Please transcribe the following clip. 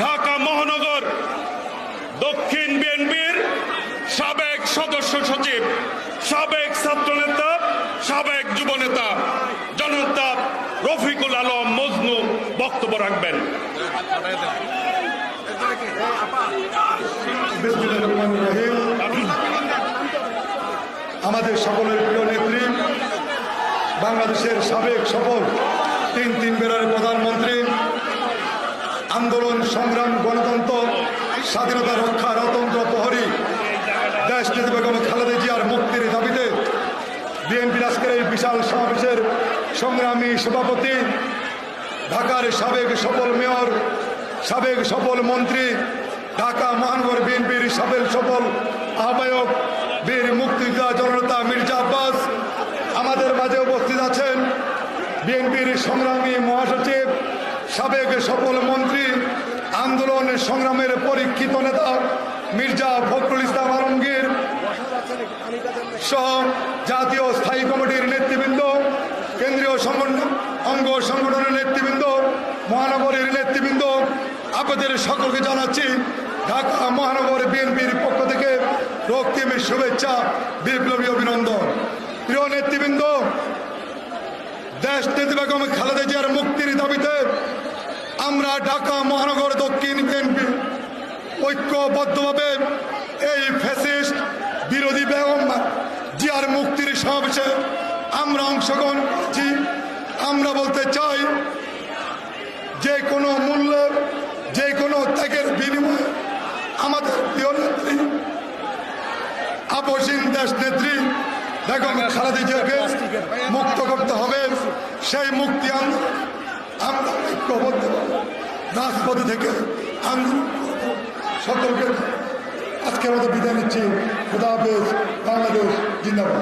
ঢাকা মহানগর দক্ষিণ বিএনপির সাবেক সদস্য সচিব, সাবেক ছাত্রনেতা, সাবেক যুবনেতা জনতা রফিকুল আলম মজনু বক্তব্য রাখবেন। আমাদের সকলের প্রিয় নেত্রী, বাংলাদেশের সাবেক সফল তিন তিন বেড়ার প্রধানমন্ত্রী সংগ্রাম, গণতন্ত্র, স্বাধীনতা, রক্ষা রতন্ত্র প্রহরী, দেশ নেত্রী বেগম খালেদা জিয়ার মুক্তির দাবিতে বিএনপির আজকের এই বিশাল সমাবেশের সংগ্রামী সভাপতি, ঢাকার সাবেক সফল মেয়র, সাবেক সফল মন্ত্রী, ঢাকা মহানগর বিএনপির সাবেক সফল আহ্বায়ক বীর মুক্তিযোদ্ধা জননেতা মির্জা আব্বাস, আমাদের মাঝে উপস্থিত আছেন বিএনপির সংগ্রামী মহাসচিব, সাবেক সফল মন্ত্রী সংগ্রামের পরীক্ষিত নেতা মির্জা ফখরুল ইসলাম আলমগীর সহ জাতীয় স্থায়ী কমিটির নেতৃবৃন্দ, কেন্দ্রীয় সংগঠন, অঙ্গ সংগঠনের নেতৃবৃন্দ, মহানগরের নেতৃবৃন্দ, আপনাদের সকলকে জানাচ্ছি, ঢাকা মহানগর বিএনপির পক্ষ থেকে রক্তিমের শুভেচ্ছা, বিপ্লবী অভিনন্দন। প্রিয় নেতৃবৃন্দ, দেশ বেগম খালেদা জিয়ার মুক্তির দাবিতে আমরা ঢাকা মহানগর দক্ষিণ বিএনপি ঐক্যবদ্ধভাবে এই ফ্যাসিস্ট বিরোধী বেগম জিয়ার মুক্তির সমাবেশে আমরা অংশগ্রহণ করছি। আমরা বলতে চাই, যে কোনো মূল্যে, যে কোনো ত্যাগের বিনিময়ে আমাদের প্রিয় নেত্রী, আপসীন দেশ নেত্রী বেগম খালেদা জিয়াকে মুক্ত করতে হবে। সেই মুক্তি আন্দোলন আমরা ঐক্যবদ্ধ। রাজপথে থেকে আন্দোলন। সকলকে আজকের মতো বিদায় নিচ্ছি। খুদা হাফেজ। বাংলাদেশ জিন্দাবাদ।